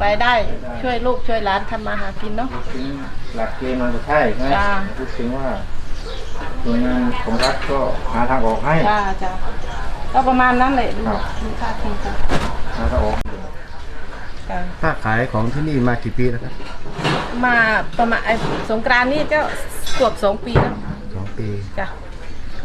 ไปได้ช่วยลูกช่วยหลานทำมาหากินเนาะพูดถึงหลักเกณฑ์มันก็ใช่นะจ้าพูดถึงว่าหน่วยงานของรัฐก็หาทางออกให้จ้าจ้าก็ประมาณนั้นแหละดูครับดูท่าทีจ้ะหาทางออกจ้ะถ้าขายของที่นี่มากี่ปีแล้วครับมาประมาณไอ้สงกรานต์นี่ก็เกือบสองปีแล้วสองปี จ้ะ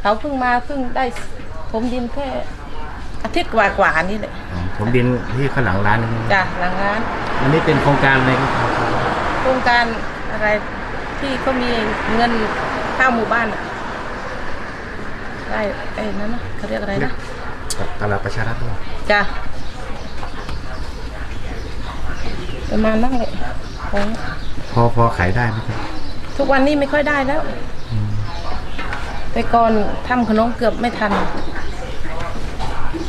เขาเพิ่งมาเพิ่งได้ผมดินแค่อาทิตย์กว่าๆนี่แหละอ๋อ ผมดินที่ข้างหลังร้านนี่จ้ะหลังร้าน อันนี้เป็นโครงการอะไรครับโครงการอะไรที่เขามีเงินข้าวหมู่บ้านอะได้ไอ้นั้นนะเขาเรียกอะไรนะตลาดประชารัฐด้วยจ้ะประมาณนั้นเลยของพอพอขายได้ไหมครับทุกวันนี้ไม่ค่อยได้แล้ว แต่ก่อนทำขนมเกือบไม่ทัน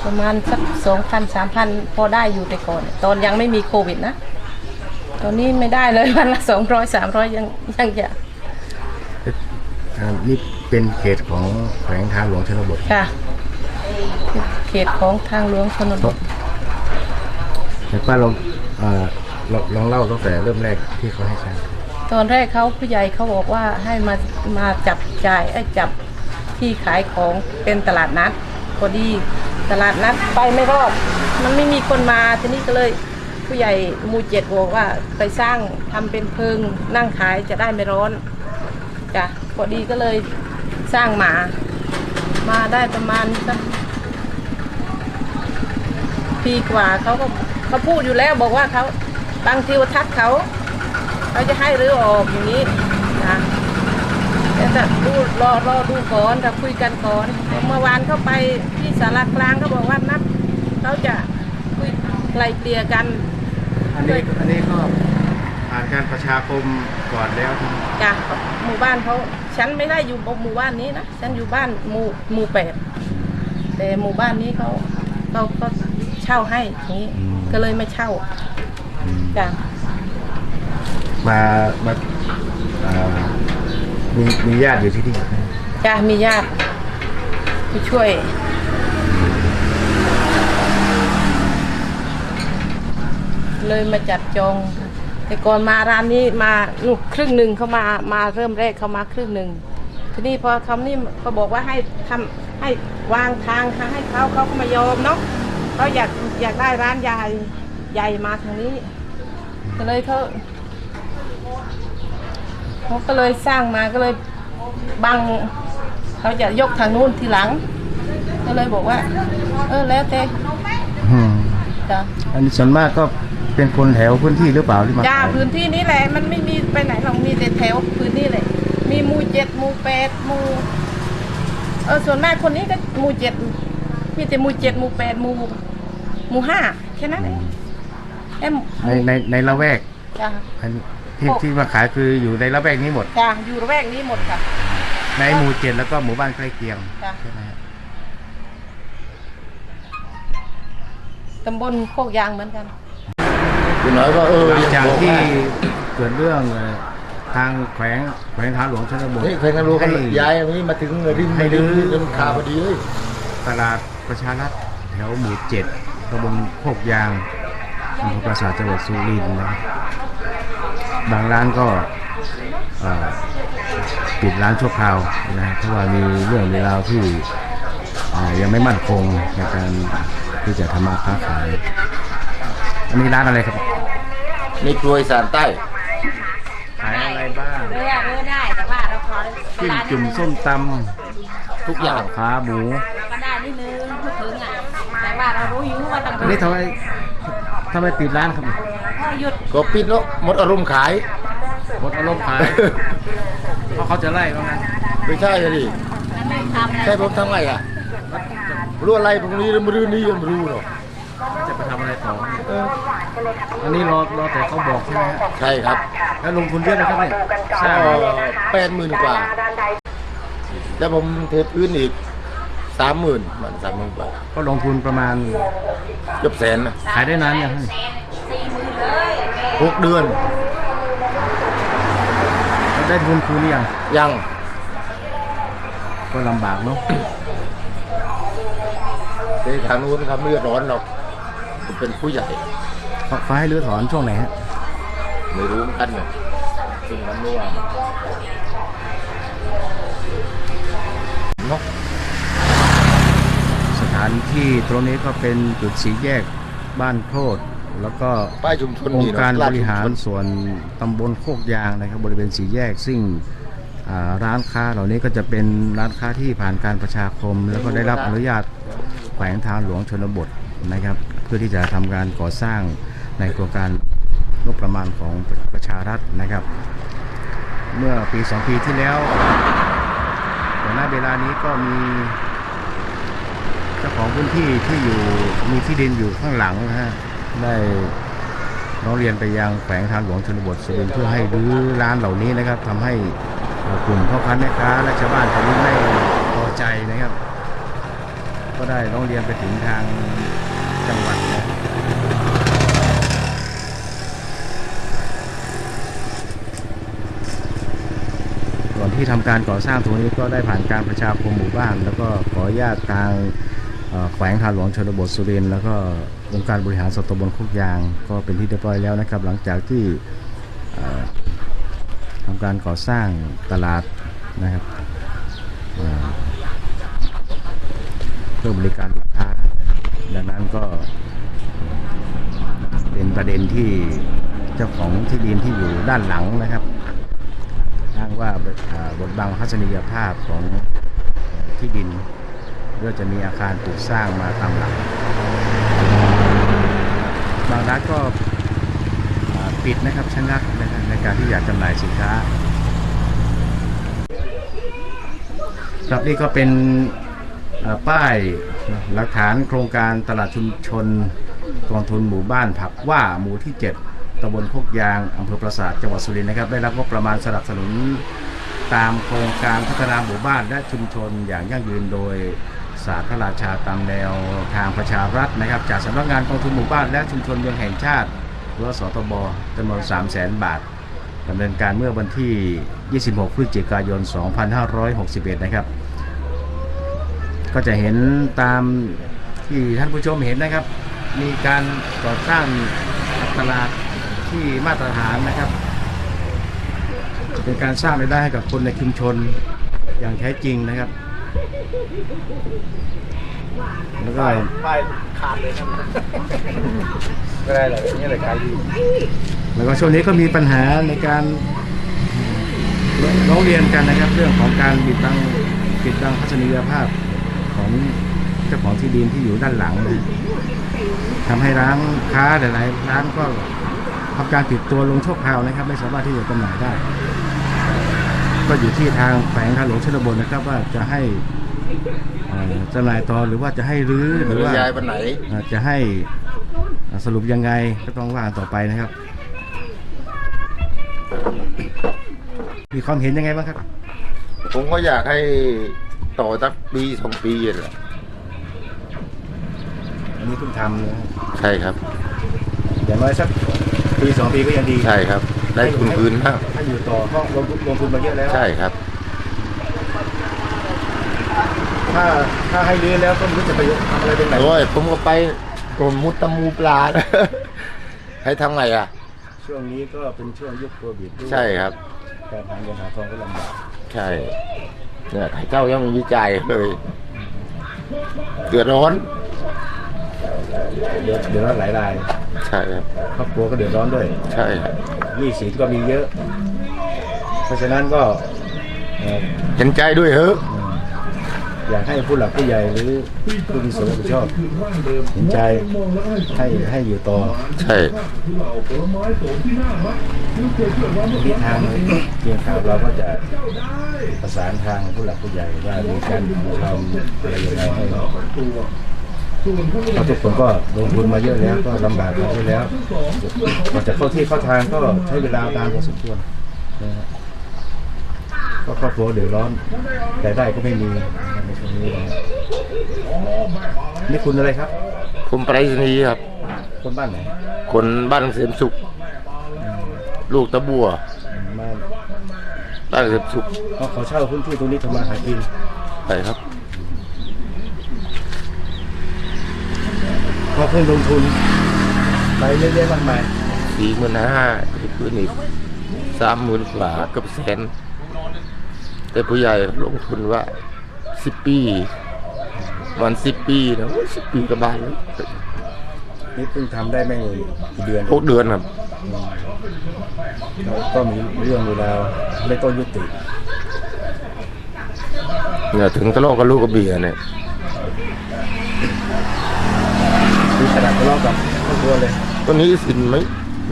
ประมาณสักสองพันสามพันพอได้อยู่แต่ก่อน ตอนยังไม่มีโควิดนะ ตอนนี้ไม่ได้เลยวันละสองร้อยสามร้อยยังยังจะอ่านี่เป็นเขตของแขวงทางหลวงชนบทค่ะ เขตของทางหลวงชนบทแต่ป้าลองเอ่อลองลองเล่าตั้งแต่เริ่มแรกที่เขาให้ใช้ตอนแรกเขาผู้ใหญ่เขาบอกว่าให้มามาจับจ่ายไอ้ยจับที่ขายของเป็นตลาดนัดพอดี ตลาดนัดไปไม่รอด มันไม่มีคนมาทีนี้ก็เลย ผู้ใหญ่หมูเจ็ดบอกว่าไปสร้างทำเป็นเพิงนั่งขายจะได้ไม่ร้อนจ้ะพอดีก็เลยสร้างมา มาได้ประมาณสักปีกว่าเขาก็เขาพูดอยู่แล้วบอกว่าเขาบางทีวทัศเขา เขาจะให้รื้อออกอย่างนี้นะ จะดูรอรอดูก่อนจะคุยกันก่อนแต่เมื่อวานเข้าไปที่สารกลางเขาบอกว่านัดเขาจะคุยไกลเกลี่ยกันอันนี้อันนี้ก็ผ่านการประชาคมก่อนแล้วจากหมู่บ้านเขาฉันไม่ได้อยู่หมู่บ้านนี้นะฉันอยู่บ้านหมู่หมู่แปดแต่หมู่บ้านนี้เขาเขาก็เช่าให้อย่างนี้ ก็เลยไม่เช่าอืมจ้ะมามาเอ่อ มีมีญาติอยู่ที่นี่ จ้ะมีญาติผู้ช่วย เลยมาจัดจอง แต่ก่อนมาร้านนี้มาลูกครึ่งหนึ่งเขามามาเริ่มแรกเขามาครึ่งหนึ่งทีนี้พอคำนี้เขาบอกว่าให้ทำให้วางทางให้เขาเขาก็ไมายอมเนาะเขาอยากอยากได้ร้านใหญ่ใหญ่มาทางนี้ก็เลยเขา เขาก็เลยสร้างมาก็เลยบังเขาจะยกทางนู้นทีหลัง ก็เลยบอกว่า เออแล้วแต่อืมจ้ะอันนี้ส่วนมากก็เป็นคนแถวพื้นที่หรือเปล่าที่มาจ้าขายพื้นที่นี้แหละ มันไม่มีไปไหนหรอกมีแต่แถวพื้นที่เลยมีหมู่เจ็ดหมู่แปดหมู่เออส่วนมากคนนี้ก็หมู่เจ็ดมีแต่หมู่เจ็ดหมู่แปดหมู่หมู่ห้าแค่นั้นเองเอ็มในในในละแวกจ้า อัน ที่ที่มาขายคืออยู่ในละแวกนี้หมด จ้าอยู่ระแวกนี้หมดค่ะในหมู่เจ็ดแล้วก็หมู่บ้านใกล้เคียงจ้ะ ใช่ไหมฮะตำบลโคกยางเหมือนกัน คุณน้อยก็เออหลังจากบอกที่ว่าเกิดเรื่องเอ่อทางแขวงแขวงทางหลวงชนบทนี่เคยกันรู้กันให้ ย้ายอันนี้มาถึงริมให้ริมรื้อริมคาพอดีเลย ตลาดประชารัฐแถวหมู่เจ็ดตำบลโคกยางอำเภอปราสาทจังหวัดสุรินทร์นะครับ บางร้านก็เอ่อปิดร้านชั่วคราวนะเพราะว่ามีเรื่องมีราวที่อ่ายังไม่มั่นคงในการที่จะทำมาค้าขายอันนี้ร้านอะไรครับในกลวยสารใต้ขายอะไรบ้างเลือกเลือกได้แต่ว่าเราขอจิ้มจุ่มส้มตำทุกอย่างขาหมูก็ได้นิดนึงพูดถึงอะแต่ว่าเรารู้อยู่ว่าต้องอันนี้ทำไมทำไมปิดร้านครับถ้า หยุดก็ปิดแล้วหมดอารมณ์ขาย หมดอารมณ์ขาย เพราะเขาจะไล่ว่างั้นไม่ใช่อะดิมันไม่ทำใช่ผมทำไงอะรู้อะไรพวกนี้มรื้อนี้ยังไม่รู้หรอกจะไปทำอะไรต่ออันนี้รอรอแต่เขาบอกใช่ไหมฮะใช่ครับแล้วลงทุนเยอะไหมครับเนี่ยสร้างแปดหมื่นกว่า แล้วผมเทพื้นอีกสามหมื่นมันสามหมื่นกว่าก็ลงทุนประมาณเกือบแสนนะขายได้นานยังครับ หกเดือนแล้วได้ทุนคืนหรือยังยังก็ลำบากเนาะในทางนู้นครับไม่เดือดร้อนหรอกผมเป็นผู้ใหญ่เขาเขาให้รื้อถอนช่วงไหนฮะไม่รู้เหมือนกันเนี่ยซึ่งมันรู้ว่าเนาะสถานที่ตรงนี้ก็เป็นจุดสีแยกบ้านโคตร แล้วก็ป้ายชุมชนองนี่ค์เนะการลบดริหารชุมชน ส่วนตำบลโคกยางนะครับบริเวณสีแยก ซึ่งอ่าร้านค้าเหล่านี้ก็จะเป็นร้านค้าที่ผ่านการประชาคม แล้วก็ได้รับอนุญาตแขวงทางหลวงชนบทนะครับ เพื่อที่จะทำการก่อสร้างในโครงการงบประมาณของประชารัฐนะครับ เมื่อปีสองปีที่แล้วก่อนหน้าเวลานี้ก็มี เจ้าของพื้นที่ที่อยู่มีที่ดินอยู่ข้างหลังนะฮะ ได้ร้องเรียนไปยังแขวงทางหลวงชนบทสุรินทร์เพื่อให้รื้อร้านเหล่านี้นะครับทำให้กลุ่มพ่อค้าแม่ค้าและชาวบ้านตอนนี้ไม่พอใจนะครับ ก็ได้ร้องเรียนไปถึงทางจังหวัดนะก่อนที่ทำการก่อสร้างตรงนี้ก็ได้ผ่านการประชาคมหมู่บ้าน แล้วก็ขออนุญาตทางแขวงทางหลวงชนบทสุรินทร์แล้วก็ องค์การบริหารส่วนตำบลโคกยางก็เป็นที่เรียบร้อยแล้วนะครับ หลังจากที่ทำการก่อสร้างตลาดนะครับเพื่อบริการลูกค้า ดังนั้นก็เป็นประเด็นที่เจ้าของที่ดินที่อยู่ด้านหลังนะครับอ้างว่าบทบังทัศนียภาพของที่ดินก็จะมีอาคารปลูกสร้างมาตามหลัง บางร้านก็ปิดนะครับชะงักนะครับในการที่อยากจำหน่ายสินค้า ครับนี่ก็เป็นป้ายหลักฐานโครงการตลาดชุมชนกองทุนหมู่บ้านผักว่าหมู่ที่ 7ตำบลโคกยางอำเภอปราสาทจังหวัดสุรินทร์นะครับ ได้รับงบประมาณสนับสนุนตามโครงการพัฒนาหมู่บ้านและชุมชนอย่างยั่งยืนโดย ศาสตร์พระราชาตามแนวทางประชารัฐนะครับ จากสำนักงานกองทุนหมู่บ้านและชุมชนเมืองแห่งชาติหรือว่าสตบจำนวน 3 0 0 0 0 0 บาทดำเนินการเมื่อวันที่ 26 พฤศจิกายน 2561 นะครับ ก็จะเห็นตามที่ท่านผู้ชมเห็นนะครับ มีการก่อสร้างตลาดที่มาตรฐานนะครับ เป็นการสร้างรายได้ให้กับคนในชุมชนอย่างแท้จริงนะครับ แล้วก็ป้ายขาดเลยครับไม่ได้เลยนี่เลยขายดีแล้วก็ช่วงนี้ก็มีปัญหาในการร้องเรียนกันนะครับ เรื่องของการปิดบังปิดบังทัศนียภาพของเจ้าของที่ดินที่อยู่ด้านหลังนะทำให้ร้านค้าหลายๆร้านก็ทำการปิดตัวลงชั่วคราวนะครับ ไม่สามารถที่จะจำหน่ายได้ ก็อยู่ที่ทางแขวงทางหลวงชนบทนะครับ ว่าจะให้เอ่อจำหน่ายต่อหรือว่าจะให้รื้อหหรือรือว่าย้ายวันไหนอาจจะให้สรุปยังไงก็ต้องว่ากันต่อไปนะครับ มีความเห็นยังไงบ้างครับ ผมก็อยากให้ต่อสักปีสองปีแหละอันนี้เพิ่งทำนะใช่ครับ อย่างน้อยสักปีสองปีก็ยังดีใช่ครับ ได้ทุนคืนมากถ้าอยู่ต่อก็ลงทุนลงทุนมาเยอะแล้ว ใช่ครับ ถ้าถ้าให้รื้อแล้วก็ไม่รู้จะไปทำอะไรเป็นไหนโอ้ยผมก็ไปกรมมุดตะมูปลา ให้ทำไงอะ ช่วงนี้ก็เป็นช่วงยุคโควิดด้วยใช่ครับ การหาเงินหาทองก็ลำบากใช่ เนี่ยใครเจ้ายังไม่มีจ่ายเลยเดือดร้อน เดือดเดือดร้อนหลายรายใช่ครับ ครอบครัวก็เดือดร้อนด้วยใช่ครับหนี้สินก็มีเยอะ เพราะฉะนั้นก็เอ่อเห็นใจด้วยเฮ้อะ อยากให้ผู้หลักผู้ใหญ่หรือผู้มีส่วนรับผิดชอบเห็นใจให้ให้อยู่ต่อใช่ทิศทางเพียงข่าวเราก็จะประสานทางผู้หลักผู้ใหญ่ว่ามีการทำอะไรยังไงให้เพราะทุกคนก็ลงทุนมาเยอะแล้วก็ลำบากมาเยอะแล้วกว่าจะเข้าที่เข้าทางก็ใช้เวลานานพอสมควรนะฮะ ก็ครอบครัวเดือดร้อนแต่ได้ก็ไม่มีในช่วงนี้นะฮะนี่คุณอะไรครับ ผมไปรษณีย์ครับ คนบ้านไหนคนบ้านเสริมสุข ลูกตะบัว มาบ้านเสริมสุขเขาขอเช่าพื้นที่ตรงนี้ทำมาหากินใช่ครับเพราะเพิ่งลงทุน ไปเยอะแยะมากมายสี่หมื่นห้าที่พื้นอีกสามหมื่นกว่าเกับแสน แต่ผู้ใหญ่ลงทุนว่าสิบปีวันสิบปีนะสิบปีกับบานเลยนี่เพิ่งทำได้ไม่กี่เดือนหกเดือนครับแล้วก็มีเรื่องเวลาวไม่ต้องยุติเนี่ยถึงทะเลาะกับลูกกับเบียร์เนี่ยคือขนาดทะเลาะกับครอบครัวเลยตอนนี้สินไม่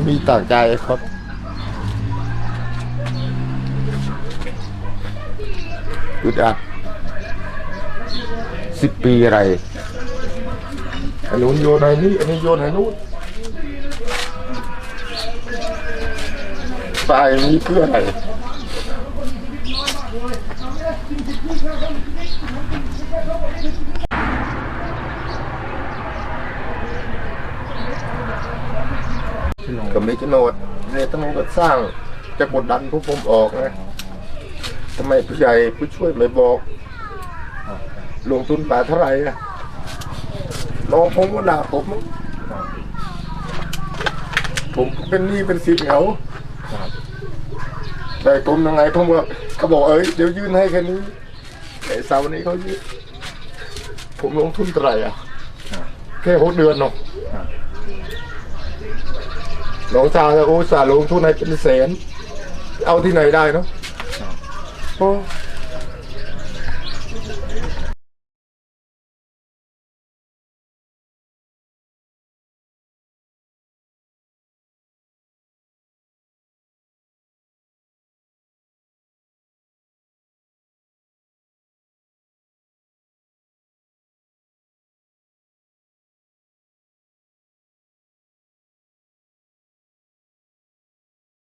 มีต่างใจครับ อึดอัดสิบปีอะไรอันนู้นโยนไหนนี่อันนี้โยนไหนนู้นตายมีเพื่ออะไรก็ไม่โฉนดเนี่ยตำรวจสร้างจะกดดันพวกผมออกนะ ทำไมผู้ใหญ่ผู้ช่วยไม่บอกลงทุนป่าเท่าไหร่อะน้องผมก็ด่าผมผมเป็นหนี้เป็นสินเขาแต่ผมยังไงผมก็เขาบอกเอ้ยเดี๋ยวยื่นให้แค่นี้แต่เสาร์นี้เขายื่นผมลงทุนเท่าไหร่อะแค่หกเดือนเนาะน้องชายก็อุตส่าห์ลงทุนให้เป็นแสน เอาที่ไหนได้เนาะ โอ้